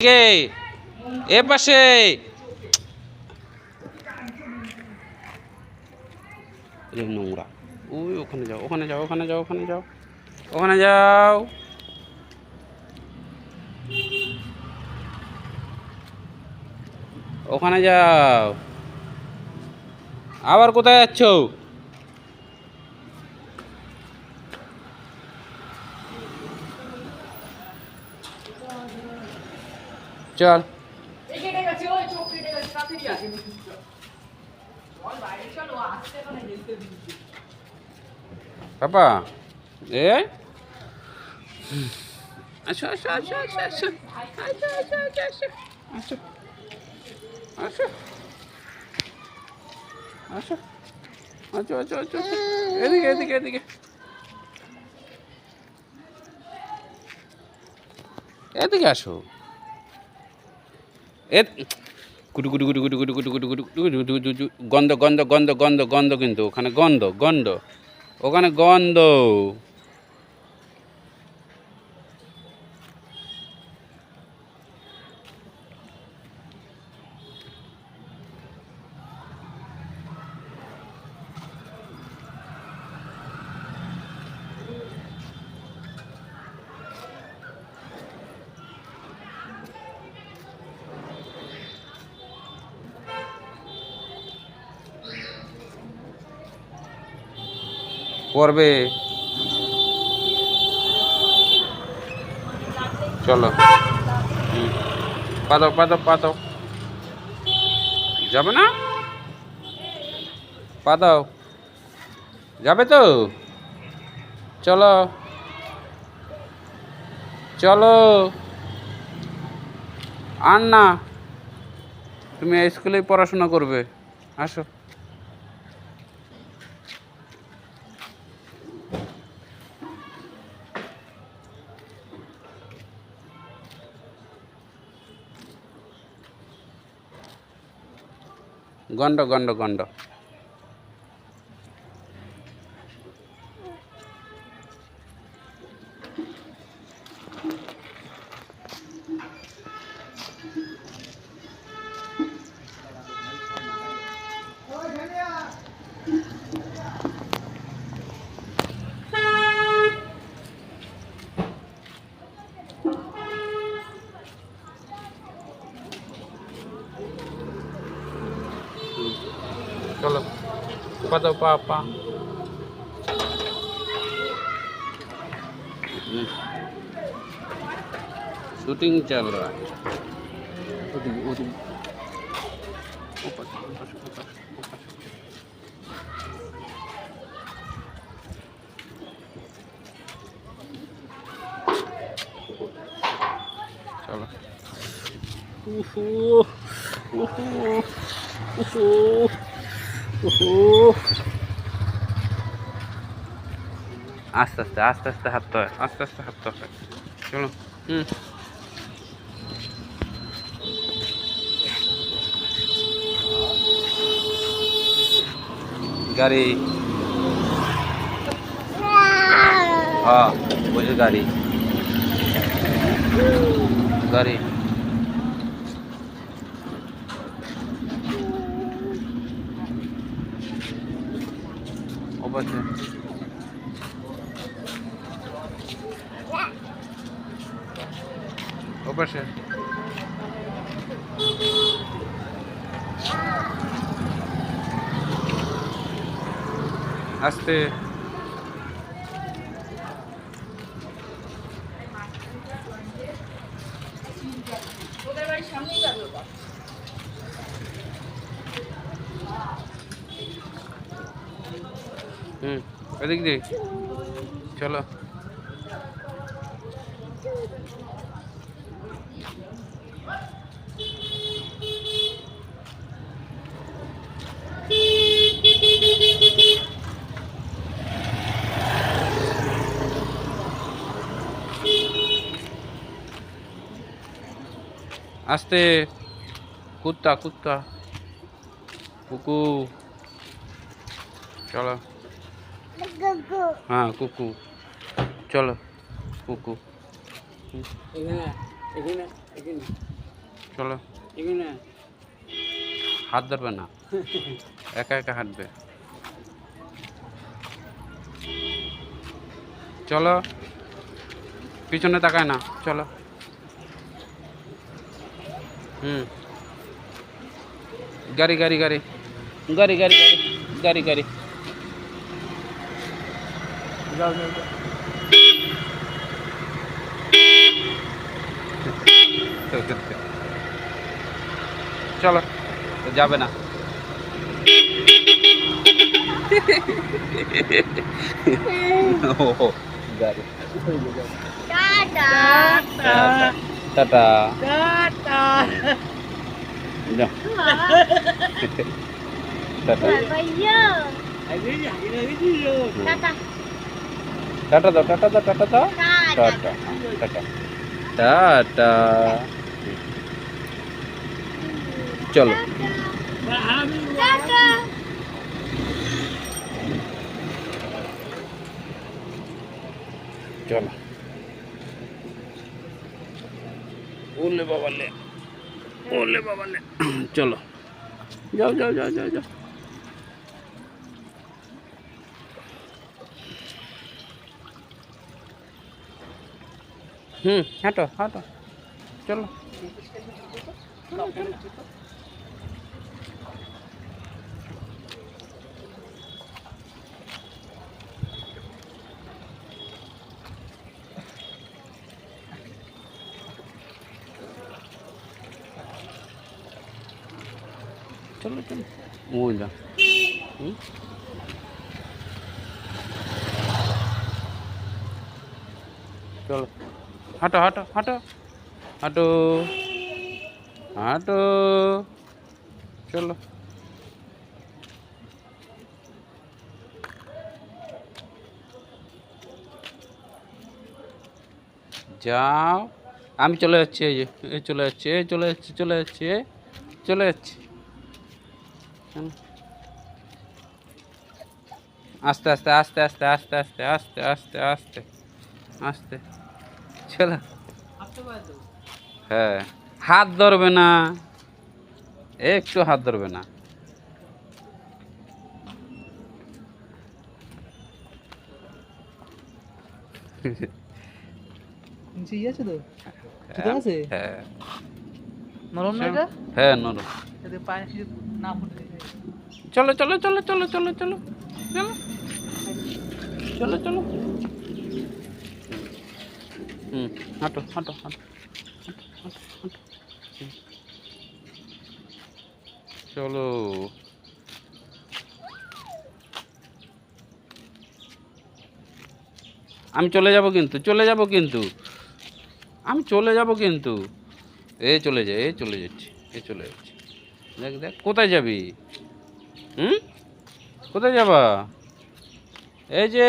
কে? এ পাশে। নোংরা। ওই ওখানে যাও ওখানে যাও ওখানে যাও ওখানে যাও। ওখানে যাও। ওখানে যাও। আবার কোথায় যাচ্ছ চল এই কেটে গেছে ওই চোখ কেটে গেছে তাড়াতাড়ি আসে চল বাইরে চলো আসতে ওখানে হেলতে দিচ্ছি পাপা এ? আসো আসো আসো আসো আসো। আসো আসো আসো আসো। আসো। আসো। আসো। আচ্ছা আচ্ছা আচ্ছা এদিকে এদিকে এদিকে। এদিকে আসো। এ কুটু কুটু কুটু কুটু কুটু কুটু কুটু কুটু কুটু গন্ধ গন্ধ গন্ধ গন্ধ গন্ধ কিন্তু ওখানে গন্ধ গন্ধ ওখানে গন্ধ করবে চলো। হুম। পাতাও পাতাও পাতাও। যাবে না? পাতাও। যাবে তো? চলো। চলো। আর না তুমি স্কুলেই পড়াশোনা করবে। আসো। গণ্ড গণ্ড গণ্ড dapat apa-apa. Shooting camera. Uhuh. Uhuh. Uhuh. आस्ते आस्ते आस्ते आस्ते हाथ तो आस्ते आस्ते हाथ तो चलो गाड़ी हाँ बोझ गाड़ी गाड़ी আছে। ওপাশে। আস্তে। এদিক দিয়ে চলো আস্তে কুত্তা কুত্তা কুকু চলো হ্যাঁ কুকু চলো কুকু চলো। হাত ধরবে না। একা একা হাঁটবে। চলো। পিছনে তাকায় না চলো। হুম। গাড়ি গাড়ি গাড়ি গাড়ি। গাড়ি গাড়ি গাড়ি গাড়ি। tinggalnya itu. Chalo. Ya ta-ta দাও টাটা দাও টাটা দাও। টাটা। Ta-ta ta-ta. চলো। চলো। ওলে বাবালে ওলে বাবালে। চলো। যাও যাও যাও যাও যাও। हाँ तो हाँ तो चलो। चलो चलो। वो इधर हम्म। चलो। হাঁটো হাঁটো হাঁটো। হাঁটো হাঁটো। চলো। যাও। আমি চলে যাচ্ছি, এই যে চলে যাচ্ছি, এই চলে যাচ্ছি চলে যাচ্ছি চলে যাচ্ছি। আস্তে আস্তে আস্তে আস্তে আস্তে আস্তে আস্তে আস্তে আস্তে আস্তে। চলো। হ্যাঁ। হাত ধরবে না। একটু হাত ধরবে না। আছে তো? জুতো আছে? হ্যাঁ। নরম না এটা? হ্যাঁ নরম। পায়ে না ফুটে চলো চলো চলো চলো চলো চলো চলো। চলো চলো। হুম, হাঁটো হাঁটো হাঁটো। চলো। আমি চলে যাব কিন্তু, চলে যাব কিন্তু। আমি চলে যাব কিন্তু। এ চলে যায় এ চলে যাচ্ছি, এ চলে যাচ্ছি। দেখ দেখ, কোথায় যাবি? হুম? কোথায় যাবা? এই যে